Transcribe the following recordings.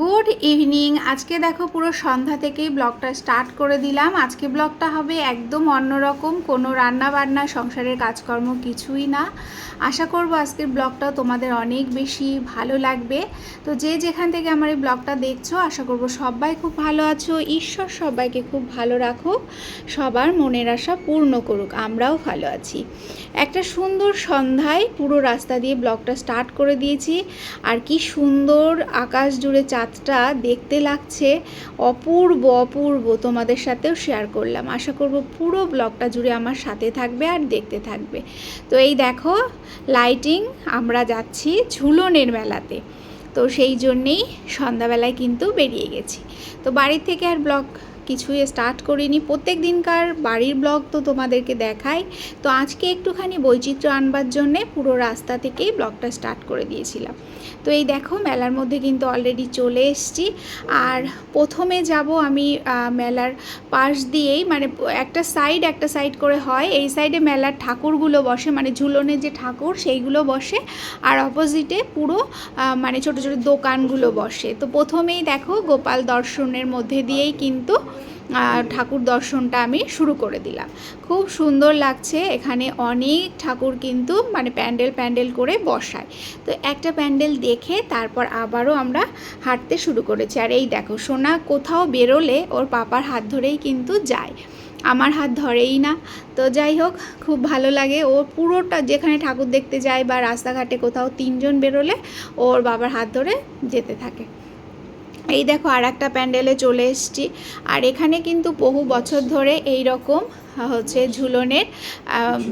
Good evening. আজকে দেখো পুরো সন্ধ্যা থেকেই ব্লগটা স্টার্ট করে দিলাম। আজকে ব্লগটা হবে একদম অন্যরকম, কোনো রান্না বান্না সংসারের কাজকর্ম কিছুই না। আশা করব আজকের ব্লগটাও তোমাদের অনেক বেশি ভালো লাগবে। তো যে যেখান থেকে আমার এই ব্লগটা দেখছ, আশা করব সবাই খুব ভালো আছো। ঈশ্বর সবাইকে খুব ভালো রাখুক, সবার মনের আশা পূর্ণ করুক, আমরাও ভালো আছি। একটা সুন্দর সন্ধ্যায় পুরো রাস্তা দিয়ে ব্লগটা স্টার্ট করে দিয়েছি। আর কি সুন্দর আকাশ জুড়ে চাঁদটা দেখতে লাগছে অপূর্ব অপূর্ব তোমাদের সাথেও শেয়ার করলাম। আশা করব পুরো ব্লগটা জুড়ে আমার সাথে থাকবে আর দেখতে থাকবে। তো এই দেখো লাইটিং আমরা যাচ্ছি ঝুলনের মেলাতে। তো সেই জন্যেই সন্ধ্যাবেলায় কিন্তু বেরিয়ে গেছি। তো বাড়ির থেকে আর ব্লগ কিছুই স্টার্ট করিনি। প্রত্যেক দিনকার বাড়ির ব্লগ তো তোমাদেরকে দেখাই। তো আজকে একটুখানি বৈচিত্র্য আনবার জন্যে পুরো রাস্তা থেকেই ব্লগটা স্টার্ট করে দিয়েছিলাম। তো এই দেখো, মেলার মধ্যে কিন্তু অলরেডি চলে এসছি। আর প্রথমে যাব আমি মেলার পাশ দিয়েই। মানে একটা সাইড একটা সাইড করে হয়। এই সাইডে মেলার ঠাকুরগুলো বসে মানে ঝুলনের যে ঠাকুর, সেইগুলো বসে। আর অপোজিটে পুরো মানে ছোট ছোট দোকানগুলো বসে। তো প্রথমেই দেখো, গোপাল দর্শনের মধ্যে দিয়েই কিন্তু ঠাকুর দর্শনটা আমি শুরু করে দিলাম। খুব সুন্দর লাগছে, এখানে অনেক ঠাকুর কিন্তু মানে প্যান্ডেল প্যান্ডেল করে বসায়। তো একটা প্যান্ডেল দেখে তারপর আবারও আমরা হাঁটতে শুরু করেছি। আর এই দেখো, সোনা কোথাও বেরোলে ওর পাপার হাত ধরেই কিন্তু যায়। আমার হাত ধরেই না। তো যাই হোক, খুব ভালো লাগে। ও পুরোটা যেখানে ঠাকুর দেখতে যায় বা রাস্তাঘাটে কোথাও তিনজন বেরোলে ওর বাবার হাত ধরে যেতে থাকে। এই দেখো আর একটা প্যান্ডেলে চলে এসছি। আর এখানে কিন্তু বহু বছর ধরে এই রকম হচ্ছে ঝুলনের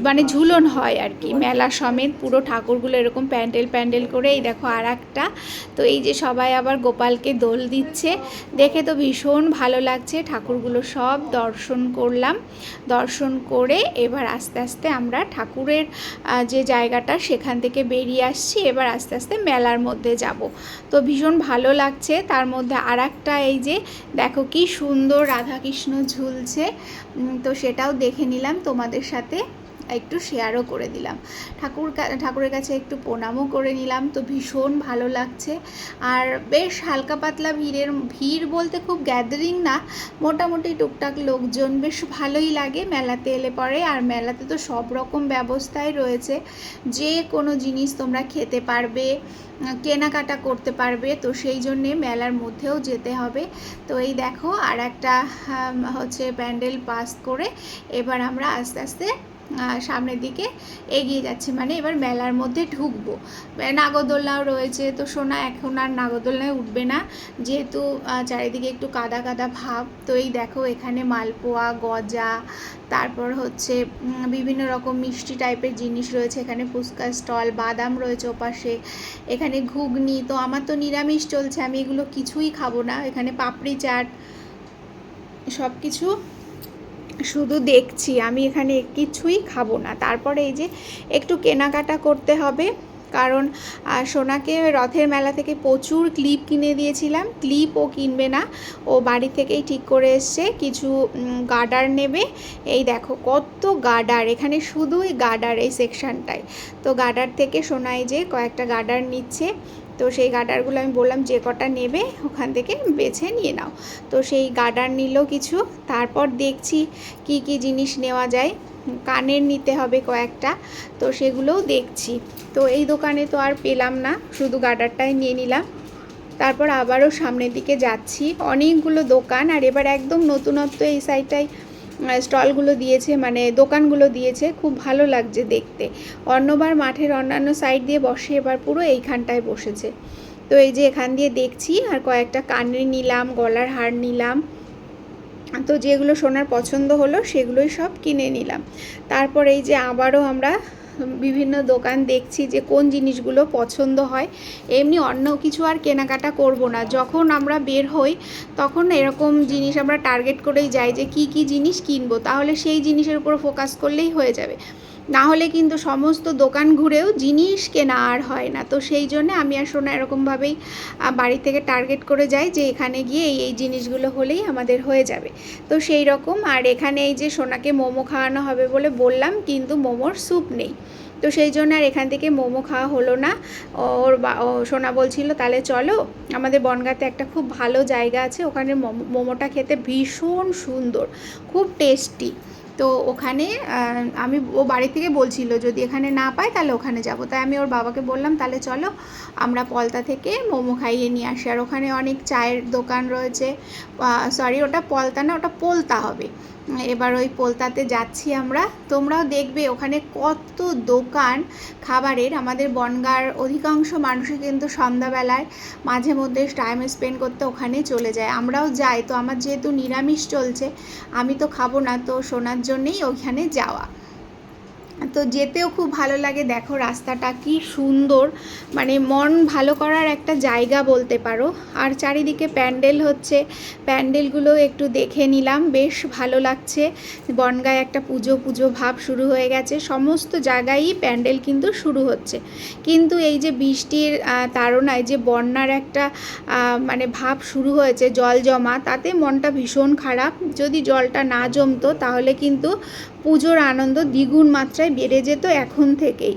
মানে ঝুলন হয় আর কি। মেলা সমেত পুরো ঠাকুরগুলো এরকম প্যান্ডেল প্যান্ডেল করে, এই দেখো আর একটা তো এই যে সবাই আবার গোপালকে দোল দিচ্ছে। দেখে তো ভীষণ ভালো লাগছে। ঠাকুরগুলো সব দর্শন করলাম। দর্শন করে এবার আস্তে আস্তে আমরা ঠাকুরের যে জায়গাটা সেখান থেকে বেরিয়ে আসছি। এবার আস্তে আস্তে মেলার মধ্যে যাব। তো ভীষণ ভালো লাগছে। তার মধ্যে আর একটা এই যে দেখো কি সুন্দর রাধাকৃষ্ণ ঝুলছে। তো সেটাও দেখে নিলাম তোমাদের সাথে। একটু শেয়ারও করে দিলাম। ঠাকুর ঠাকুরের কাছে একটু প্রণামও করে নিলাম, তো ভীষণ ভালো লাগছে। আর বেশ হালকা পাতলা ভিড়ের, ভিড় বলতে খুব গ্যাদারিং না, মোটামুটি টুকটাক লোকজন বেশ ভালোই লাগে মেলাতে এলে পরে। আর মেলাতে তো সব রকম ব্যবস্থাই রয়েছে। যে কোনো জিনিস তোমরা খেতে পারবে, কেনাকাটা করতে পারবে, তো সেই জন্যে মেলার মধ্যেও যেতে হবে। তো এই দেখো আর একটা হচ্ছে প্যান্ডেল পাস করে এবার আমরা আস্তে আস্তে সামনের দিকে এগিয়ে যাচ্ছি। মানে এবার মেলার মধ্যে ঢুকবো। নাগরদোলনাও রয়েছে। তো সোনা, এখন আর নাগরদোলনায় উঠবে না। যেহেতু চারিদিকে একটু কাদা কাদা ভাব, তো এই দেখো এখানে মালপোয়া, গজা, তারপর হচ্ছে বিভিন্ন রকম মিষ্টি টাইপের জিনিস রয়েছে। এখানে ফুচকা স্টল, বাদাম রয়েছে ওপাশে, এখানে ঘুগনি। তো আমার তো নিরামিষ চলছে। আমি এগুলো কিছুই খাব না। এখানে পাপড়ি চাট সব কিছু শুধু দেখছি, আমি এখানে কিছুই খাব না। তারপরে এই যে একটু কেনাকাটা করতে হবে, কারণ সোনাকে রথের মেলা থেকে প্রচুর ক্লিপ কিনে দিয়েছিলাম। ক্লিপ ও কিনবে না, ও বাড়ি থেকেই ঠিক করে এসছে, কিছু গার্ডার নেবে। এই দেখো কত গার্ডার, এখানে শুধুই গার্ডার এই সেকশনটায়। তো গার্ডার থেকে সোনাই যে কয়েকটা গার্ডার নিচ্ছে তো সেই গার্ডারগুলো আমি বললাম যে কটা নেবে ওখান থেকে বেছে নিয়ে নাও। তো সেই গার্ডার নিল কিছু, তারপর দেখছি কি কি জিনিস নেওয়া যায়। কানের নিতে হবে কয়েকটা, তো সেগুলোও দেখছি। তো এই দোকানে তো আর পেলাম না, শুধু গার্ডারটাই নিয়ে নিলাম। তারপর আবারও সামনের দিকে যাচ্ছি। অনেকগুলো দোকান আর এবার একদম নতুনত্ব এই সাইডটাই স্টলগুলো দিয়েছে মানে দোকানগুলো দিয়েছে। খুব ভালো লাগছে দেখতে। অন্যবার মাঠের অন্যান্য সাইড দিয়ে বসে এবার পুরো এইখানটায় বসেছে। তো এই যে এখান দিয়ে দেখছি, আর কয়েকটা কানের নিলাম, গলার হার নিলাম। তো যেগুলো সোনার পছন্দ হলো, সেগুলোই সব কিনে নিলাম। তারপর এই যে আবারও আমরা বিভিন্ন দোকান দেখছি যে কোন জিনিসগুলো পছন্দ হয়। এমনি অন্য কিছু আর কেনাকাটা করব না। যখন আমরা বের হই, তখন এরকম জিনিস আমরা টার্গেট করেই যাই যে কি কি জিনিস কিনবো। তাহলে সেই জিনিসের উপর ফোকাস করলেই হয়ে যাবে। না হলে কিন্তু সমস্ত দোকান ঘুরেও জিনিস কেনা আর হয় না। তো সেই জন্য আমি আর সোনা এরকমভাবেই বাড়ি থেকে টার্গেট করে যাই যে এখানে গিয়ে এই এই জিনিসগুলো হলেই আমাদের হয়ে যাবে। তো সেই রকম আর এখানে এই যে সোনাকে মোমো খাওয়ানো হবে বলে বললাম, কিন্তু মোমোর স্যুপ নেই। তো সেই জন্য আর এখান থেকে মোমো খাওয়া হলো না। ওর বা সোনা বলছিল, তাহলে চলো, আমাদের বনগাঁতে একটা খুব ভালো জায়গা আছে। ওখানে মোমো- মোমোটা খেতে ভীষণ সুন্দর, খুব টেস্টি তো ওখানে আমি, ও বাড়ি থেকে বলছিল যদি এখানে না পাই তাহলে ওখানে যাব। তাই আমি ওর বাবাকে বললাম, তাহলে চলো, আমরা পলতা থেকে মোমো খাইয়ে নিয়ে আসি। আর ওখানে অনেক চায়ের দোকান রয়েছে সরি ওটা পলতা না, ওটা পোলতা হবে। এবার ওই পোলতাতে যাচ্ছি আমরা। তোমরাও দেখবে ওখানে কত দোকান খাবারের। আমাদের বনগার অধিকাংশ মানুষই কিন্তু সন্ধ্যাবেলায় মাঝে মধ্যে টাইম স্পেন্ড করতে ওখানে চলে যায়। আমরাও যাই। তো আমার যেহেতু নিরামিষ চলছে, আমি তো খাব না। তো শোনার জন্যেই ওইখানে যাওয়া। তো যেতেও খুব ভালো লাগে। দেখো রাস্তাটা কি সুন্দর। মানে মন ভালো করার একটা জায়গা বলতে পারো। আর চারিদিকে প্যান্ডেল হচ্ছে। প্যান্ডেলগুলো একটু দেখে নিলাম। বেশ ভালো লাগছে। বনগায় একটা পুজো পুজো ভাব শুরু হয়ে গেছে। সমস্ত জায়গায়ই প্যান্ডেল কিন্তু শুরু হচ্ছে। কিন্তু এই যে বৃষ্টির তাড়নায় যে বন্যার একটা মানে ভাব শুরু হয়েছে জল জমা, তাতে মনটা ভীষণ খারাপ। যদি জলটা না জমতো তাহলে কিন্তু পুজোর আনন্দ দ্বিগুণ মাত্রায় বেড়ে যেত এখন থেকেই।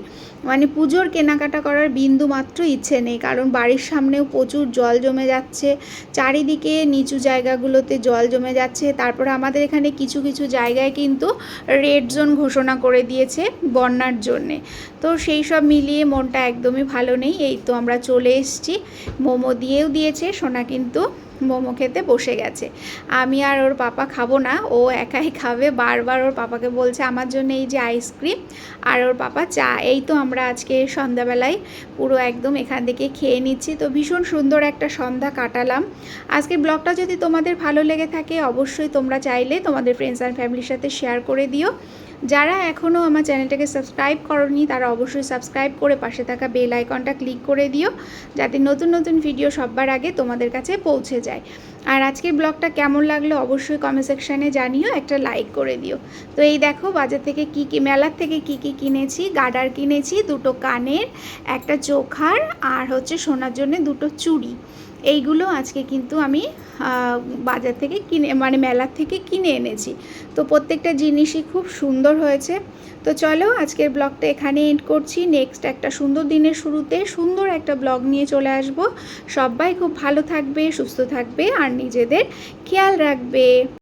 মানে পুজোর কেনাকাটা করার বিন্দু মাত্র ইচ্ছে নেই, কারণ বাড়ির সামনেও প্রচুর জল জমে যাচ্ছে, চারিদিকে নিচু জায়গাগুলোতে জল জমে যাচ্ছে। তারপরে আমাদের এখানে কিছু কিছু জায়গায় কিন্তু রেড জোন ঘোষণা করে দিয়েছে বন্যার জন্যে। তো সেই সব মিলিয়ে মনটা একদমই ভালো নেই, এই তো আমরা চলে এসেছি। মোমো দিয়েও দিয়েছে, সোনা কিন্তু মোমো খেতে বসে গেছে। আমি আর ওর পাপা খাব না, ও একাই খাবে। বারবার ওর পাপাকে বলছে, আমার জন্য এই যে আইসক্রিম আর ওর পাপা চা, এই তো আমরা আজকে সন্ধ্যাবেলায় পুরো একদম এখান থেকে খেয়ে নিচ্ছি। তো ভীষণ সুন্দর একটা সন্ধ্যা কাটালাম। আজকের ব্লগটা যদি তোমাদের ভালো লেগে থাকে, অবশ্যই তোমরা চাইলে তোমাদের ফ্রেন্ডস অ্যান্ড ফ্যামিলির সাথে শেয়ার করে দিও। যারা এখনও আমার চ্যানেলটাকে সাবস্ক্রাইব করনি, তারা অবশ্যই সাবস্ক্রাইব করে পাশে থাকা বেল আইকনটা ক্লিক করে দিও, যাতে নতুন নতুন ভিডিও সবার আগে তোমাদের কাছে পৌঁছে যায়। আর আজকের ব্লগটা কেমন লাগল অবশ্যই কমেন্ট সেকশানে জানিও, একটা লাইক করে দিও। তো এই দেখো, বাজার থেকে কি কি, মেলার থেকে কি কি কিনেছি, গাডার কিনেছি, দুটো কানের, একটা চোখার আর হচ্ছে সোনার জন্য দুটো চুড়ি। এইগুলো আজকে কিন্তু আমি বাজার থেকে কিনে মানে মেলার থেকে কিনে এনেছি। তো প্রত্যেকটা জিনিসই খুব সুন্দর হয়েছে। তো চলো আজকের ব্লগটা এখানে এন্ড করছি। নেক্সট একটা সুন্দর দিনের শুরুতে সুন্দর একটা ব্লগ নিয়ে চলে আসব। সবাই খুব ভালো থাকবে, সুস্থ থাকবে আর নিজেদের খেয়াল রাখবে।